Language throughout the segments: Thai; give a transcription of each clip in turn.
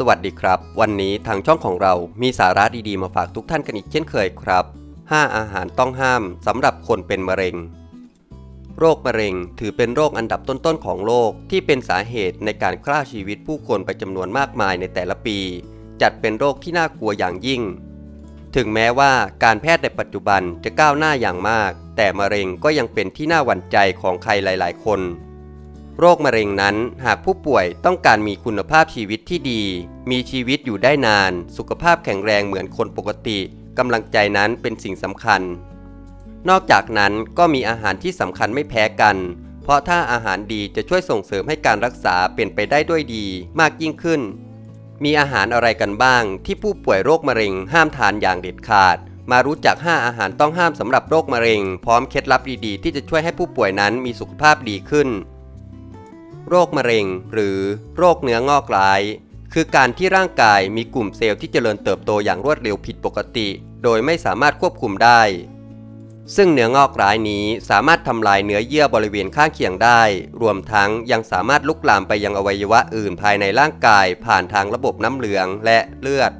สวัสดีครับ วันนี้ทางช่องของเรามีสาระดีๆมาฝากทุกท่านกันอีกเช่นเคยครับ 5 อาหารต้องห้ามสำหรับคนเป็นมะเร็ง โรคมะเร็งถือเป็นโรคอันดับต้นๆของโลกที่เป็นสาเหตุในการฆ่าชีวิตผู้คนไปจำนวนมากมายในแต่ละปี จัดเป็นโรคที่น่ากลัวอย่างยิ่ง ถึงแม้ว่าการแพทย์ในปัจจุบันจะก้าวหน้าอย่างมาก แต่มะเร็งก็ยังเป็นที่น่าหวั่นใจของใครหลาย ๆ คน โรคมะเร็งนั้น หากผู้ป่วยต้องการมีคุณภาพชีวิตที่ดี มีชีวิตอยู่ได้นาน สุขภาพแข็งแรงเหมือนคนปกติกำลังใจนั้นเป็นสิ่งสำคัญ นอกจากนั้นก็มีอาหารที่สำคัญไม่แพ้กัน เพราะถ้าอาหารดีจะช่วยส่งเสริมให้การรักษาเป็นไปได้ด้วยดีมากยิ่งขึ้น มีอาหารอะไรกันบ้าง ที่ผู้ป่วยโรคมะเร็งห้ามทานอย่างเด็ดขาด มารู้จัก 5 อาหารต้องห้ามสำหรับโรคมะเร็ง พร้อมเคล็ดลับดีๆ ที่จะช่วยให้ผู้ป่วยนั้นมีสุขภาพดีขึ้น โรคมะเร็ง หรือโรคเนื้องอกร้าย คือการที่ร่างกายมีกลุ่มเซลล์ที่เจริญเติบโตอย่างรวดเร็วผิดปกติ โดยไม่สามารถควบคุมได้ ซึ่งเนื้องอกร้ายนี้สามารถทำลายเนื้อเยื่อบริเวณข้างเคียงได้ รวมทั้งยังสามารถลุกลามไปยังอวัยวะอื่นภายในร่างกาย ผ่านทางระบบน้ำเหลืองและเลือด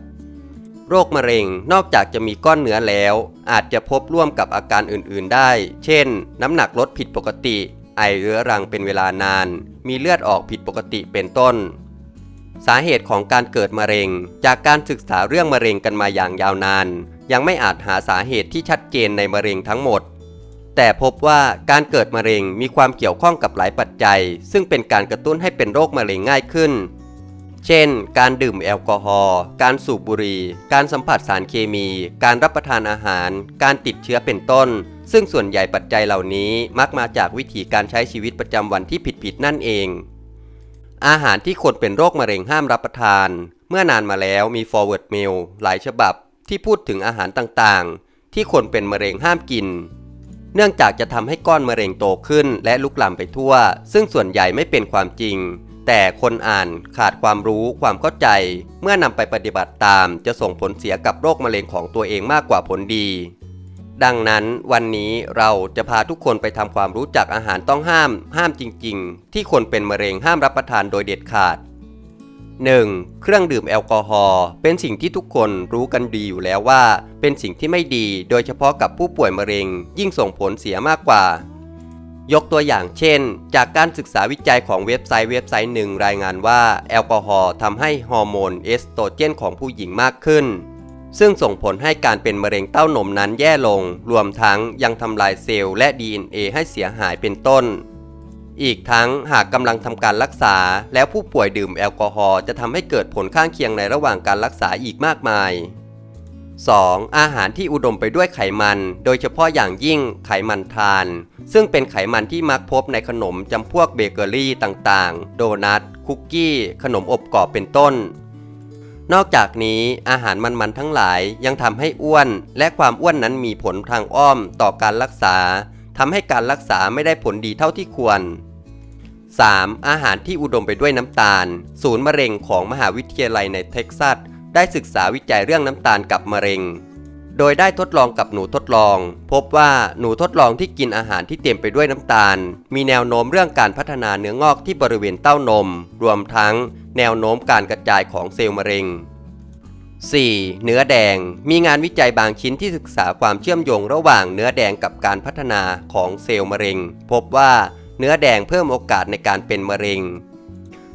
โรคมะเร็งนอกจากจะมีก้อนเนื้อแล้ว อาจจะพบร่วมกับอาการอื่น ๆ ได้ เช่น น้ำหนักลดผิดปกติ ไอเรื้อรังเป็นเวลานาน มีเลือดออกผิดปกติเป็นต้น สาเหตุของการเกิดมะเร็ง จากการศึกษาเรื่องมะเร็งกันมาอย่างยาวนาน ยังไม่อาจหาสาเหตุที่ชัดเจนในมะเร็งทั้งหมด แต่พบว่าการเกิดมะเร็งมีความเกี่ยวข้องกับหลายปัจจัย ซึ่งเป็นการกระตุ้นให้เป็นโรคมะเร็งง่ายขึ้น เช่น การดื่มแอลกอฮอล์ การสูบบุหรี่ การสัมผัสสารเคมี การรับประทานอาหาร การติดเชื้อเป็นต้น ซึ่งส่วนใหญ่ปัจจัยเหล่านี้มักมาจากวิธีการใช้ชีวิตประจำวันที่ผิดๆนั่นเอง อาหารที่คนเป็นโรคมะเร็งห้ามรับประทาน เมื่อนานมาแล้วมี forward mail หลายฉบับที่พูดถึงอาหารต่างๆ ที่คนเป็นมะเร็งห้ามกิน เนื่องจากจะทำให้ก้อนมะเร็งโตขึ้นและลุกลามไปทั่ว ซึ่งส่วนใหญ่ไม่เป็นความจริง แต่คนอ่านขาดความรู้ความเข้าใจ เมื่อนำไปปฏิบัติตามจะส่งผลเสียกับโรคมะเร็งของตัวเองมากกว่าผลดี ดังนั้นวันนี้เราจะพาทุกคนไปทำความรู้จักอาหารต้องห้าม ห้ามจริง ๆ ที่คนเป็นมะเร็งห้ามรับประทานโดยเด็ดขาด 1. เครื่องดื่มแอลกอฮอล์เป็นสิ่งที่ทุกคนรู้กันดีอยู่แล้วว่า เป็นสิ่งที่ไม่ดีโดยเฉพาะกับผู้ป่วยมะเร็ง ยิ่งส่งผลเสียมากกว่า ยกตัวอย่างเช่น จากการศึกษาวิจัยของเว็บไซต์เว็บไซต์หนึ่งรายงานว่า แอลกอฮอล์ทำให้ฮอร์โมนเอสโตรเจนของผู้หญิงมากขึ้น ซึ่งส่งผลให้การเป็นมะเร็งเต้านมนั้นแย่ลง รวมทั้งยังทำลายเซลล์และ DNA ให้เสียหายเป็นต้น อีกทั้งหากกำลังทำการรักษา แล้วผู้ป่วยดื่มแอลกอฮอล์จะทำให้เกิดผลข้างเคียงในระหว่างการรักษาอีกมากมาย 2. อาหารที่อุดมไปด้วยไขมัน โดยเฉพาะอย่างยิ่งไขมันทาน ซึ่งเป็นไขมันที่มักพบในขนมจำพวกเบเกอรี่ต่างๆ โดนัท คุกกี้ ขนมอบกรอบเป็นต้น นอกจากนี้อาหารมันๆทั้งหลายยังทำให้อ้วน และความอ้วนนั้นมีผลทางอ้อมต่อการรักษาทำให้การรักษาไม่ได้ผลดีเท่าที่ควร 3. อาหารที่อุดมไปด้วยน้ำตาล ศูนย์มะเร็งของมหาวิทยาลัยในเท็กซัสได้ศึกษาวิจัยเรื่องน้ำตาลกับมะเร็ง โดยได้ทดลองกับหนูทดลอง พบว่าหนูทดลองที่กินอาหารที่เต็มไปด้วยน้ำตาล มีแนวโน้มเรื่องการพัฒนาเนื้องอกที่บริเวณเต้านม รวมทั้ง แนวโน้มการกระจายของเซลล์มะเร็ง 4. เนื้อแดง มีงานวิจัยบางชิ้นที่ศึกษาความเชื่อมโยงระหว่างเนื้อแดงกับการพัฒนาของเซลล์มะเร็ง พบว่าเนื้อแดงเพิ่มโอกาสในการเป็นมะเร็ง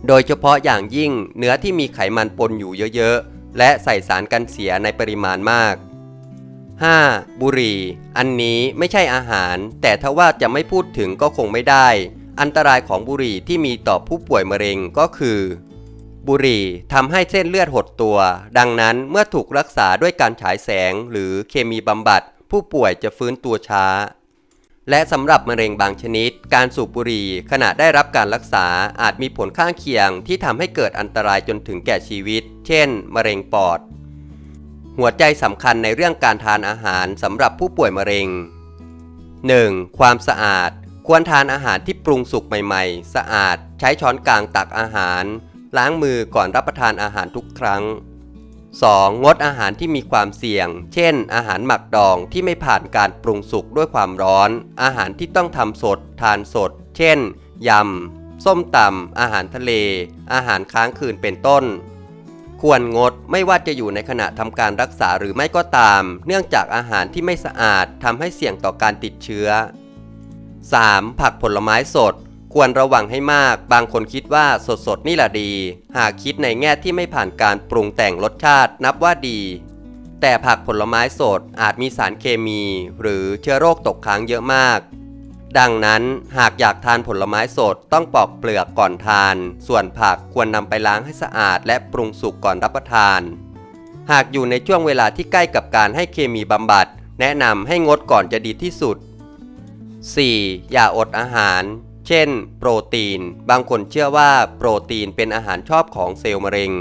โดยเฉพาะอย่างยิ่งเนื้อที่มีไขมันปนอยู่เยอะๆ และใส่สารกันเสียในปริมาณมาก 5. บุหรี่ อันนี้ไม่ใช่อาหาร แต่ถ้าว่าจะไม่พูดถึงก็คงไม่ได้ อันตรายของบุหรี่ที่มีต่อผู้ป่วยมะเร็งก็คือ บุหรี่ทำให้เส้นเลือดหดตัว ดังนั้นเมื่อถูกรักษาด้วยการฉายแสงหรือเคมีบำบัด ผู้ป่วยจะฟื้นตัวช้า และสำหรับมะเร็งบางชนิด การสูบบุหรี่ขณะได้รับการรักษาอาจมีผลข้างเคียงที่ทำให้เกิดอันตรายจนถึงแก่ชีวิต เช่น มะเร็งปอด หัวใจสำคัญในเรื่องการทานอาหารสำหรับผู้ป่วยมะเร็ง 1. ความสะอาด ควรทานอาหารที่ปรุงสุกใหม่ๆ สะอาด ใช้ช้อนกลางตักอาหาร ล้างมือก่อนรับประทานอาหารทุกครั้ง 2. งดอาหารที่มีความเสี่ยง เช่น อาหารหมักดองที่ไม่ผ่านการปรุงสุกด้วยความร้อน อาหารที่ต้องทำสด ทานสด เช่น ยำ ส้มตำอาหารทะเล อาหารค้างคืนเป็นต้น ควรงดไม่ว่าจะอยู่ในขณะทำการรักษาหรือไม่ก็ตาม เนื่องจากอาหารที่ไม่สะอาดทำให้เสี่ยงต่อการติดเชื้อ 3. ผักผลไม้สด ควรระวังให้มาก บางคนคิดว่าสดสดๆนี่แหละดี หากคิดในแง่ที่ไม่ผ่านการปรุงแต่งรสชาตินับว่าดี แต่ผักผลไม้สดอาจมีสารเคมี หรือเชื้อโรคตกค้างเยอะมาก ดังนั้นหากอยากทานผลไม้สดต้องปอกเปลือกก่อนทาน ส่วนผักควรนำไปล้างให้สะอาด และปรุงสุกก่อนรับประทาน หากอยู่ในช่วงเวลาที่ใกล้กับการให้เคมีบำบัด แนะนำให้งดก่อนจะดีที่สุด 4. อย่าอดอาหาร เช่น โปรตีน บางคนเชื่อว่าโปรตีนเป็นอาหารชอบของเซลล์มะเร็ง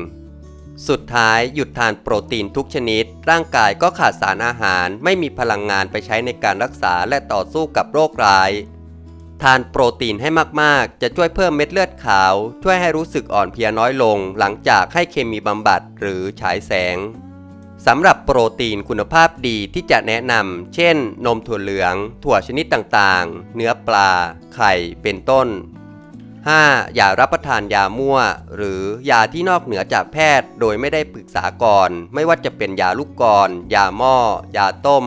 สุดท้ายหยุดทานโปรตีนทุกชนิด ร่างกายก็ขาดสารอาหาร ไม่มีพลังงานไปใช้ในการรักษาและต่อสู้กับโรคร้าย ทานโปรตีนให้มากๆ จะช่วยเพิ่มเม็ดเลือดขาว ช่วยให้รู้สึกอ่อนเพลียน้อยลง หลังจากให้เคมีบำบัดหรือฉายแสงสำหรับโปรตีนคุณภาพดีที่จะแนะนำ เช่น นมถั่วเหลือง ถั่วชนิดต่างๆ เนื้อปลา ไข่ เป็นต้น 5. อย่ารับประทานยามั่ว หรือยาที่นอกเหนือจากแพทย์ โดยไม่ได้ปรึกษาก่อน ไม่ว่าจะเป็นยาลูกกรยาหม้อ ยาต้ม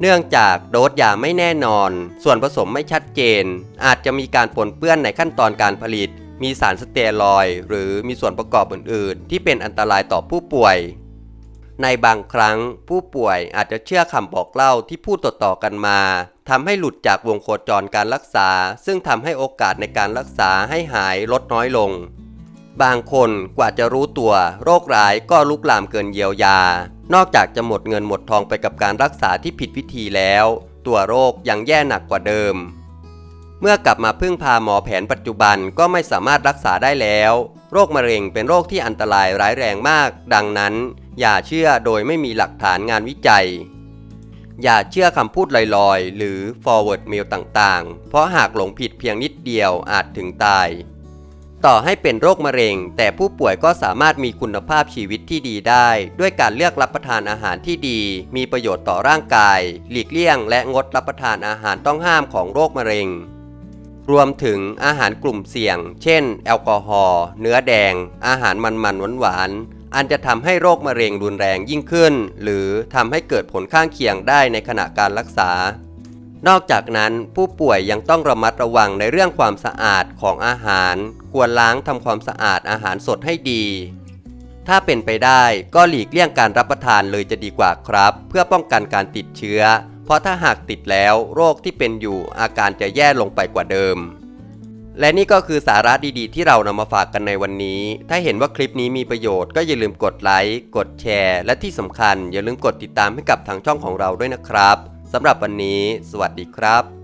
เนื่องจากโดสยาไม่แน่นอน ส่วนผสมไม่ชัดเจน อาจจะมีการปนเปื้อนในขั้นตอนการผลิต มีสารสเตียรอย หรือมีส่วนประกอบอื่น ๆ ที่เป็นอันตรายต่อผู้ป่วย ในบางครั้งผู้ป่วยอาจจะเชื่อคำบอกเล่าที่พูดต่อๆกันมาทำให้หลุดจากวงโคจรการรักษา ซึ่งทำให้โอกาสในการรักษาให้หายลดน้อยลง บางคนกว่าจะรู้ตัว โรคร้ายก็ลุกลามเกินเยียวยา นอกจากจะหมดเงินหมดทองไปกับการรักษาที่ผิดวิธีแล้ว ตัวโรคยังแย่หนักกว่าเดิม เมื่อกลับมาพึ่งพาหมอแผนปัจจุบันก็ไม่สามารถรักษาได้แล้ว โรคมะเร็งเป็นโรคที่อันตรายร้ายแรงมาก ดังนั้น อย่าเชื่อโดยไม่มีหลักฐานงานวิจัย อย่าเชื่อคำพูดลอยๆ หรือ forward mail ต่างๆ เพราะหากหลงผิดเพียงนิดเดียวอาจถึงตาย ต่อให้เป็นโรคมะเร็ง แต่ผู้ป่วยก็สามารถมีคุณภาพชีวิตที่ดีได้ ด้วยการเลือกรับประทานอาหารที่ดี มีประโยชน์ต่อร่างกาย หลีกเลี่ยง และงดรับประทานอาหารต้องห้ามของโรคมะเร็งรวมถึงอาหารกลุ่มเสี่ยง เช่น แอลกอฮอล์ เนื้อแดง อาหารมันๆหวานๆ อันจะทำให้โรคมะเร็งรุนแรงยิ่งขึ้น หรือทำให้เกิดผลข้างเคียงได้ในขณะการรักษา นอกจากนั้นผู้ป่วยยังต้องระมัดระวังในเรื่องความสะอาดของอาหาร ควรล้างทำความสะอาดอาหารสดให้ดี ถ้าเป็นไปได้ก็หลีกเลี่ยงการรับประทานเลยจะดีกว่าครับ เพื่อป้องกันการติดเชื้อ เพราะถ้าหากติดแล้วโรคที่เป็นอยู่อาการจะแย่ลงไปกว่าเดิม และนี่ก็คือสาระดีๆ ที่เรานำมาฝากกันในวันนี้ ถ้าเห็นว่าคลิปนี้มีประโยชน์ก็อย่าลืมกดไลค์ กดแชร์ และที่สำคัญอย่าลืมกดติดตามให้กับทางช่องของเราด้วยนะครับสำหรับวันนี้ สวัสดีครับ